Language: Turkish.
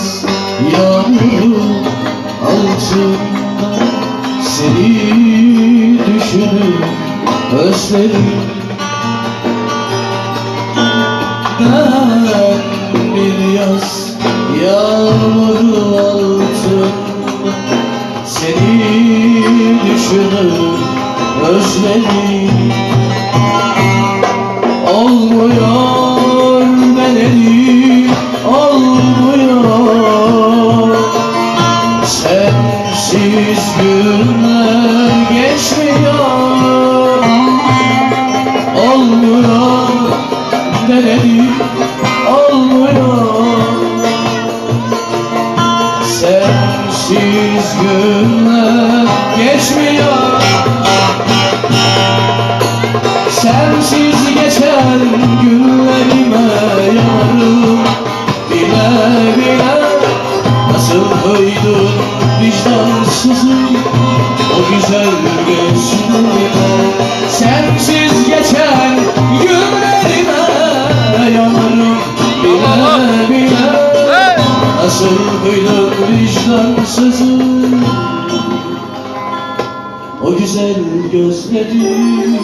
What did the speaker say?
yaz yağmuru altında Seni düşünüp özlerim. Ben bir yaz yağmuru altında Seni düşünüp özledim Günler geçmiyor. Olmuyor. Denedim olmuyor. Sensiz günler geçmiyor. Sensiz geçen günlerime vicdansızım O güzel gençliğime Sensiz geçen günlerime yanarım Bile bile nasıl koydun vicdansızım o güzel gözlerim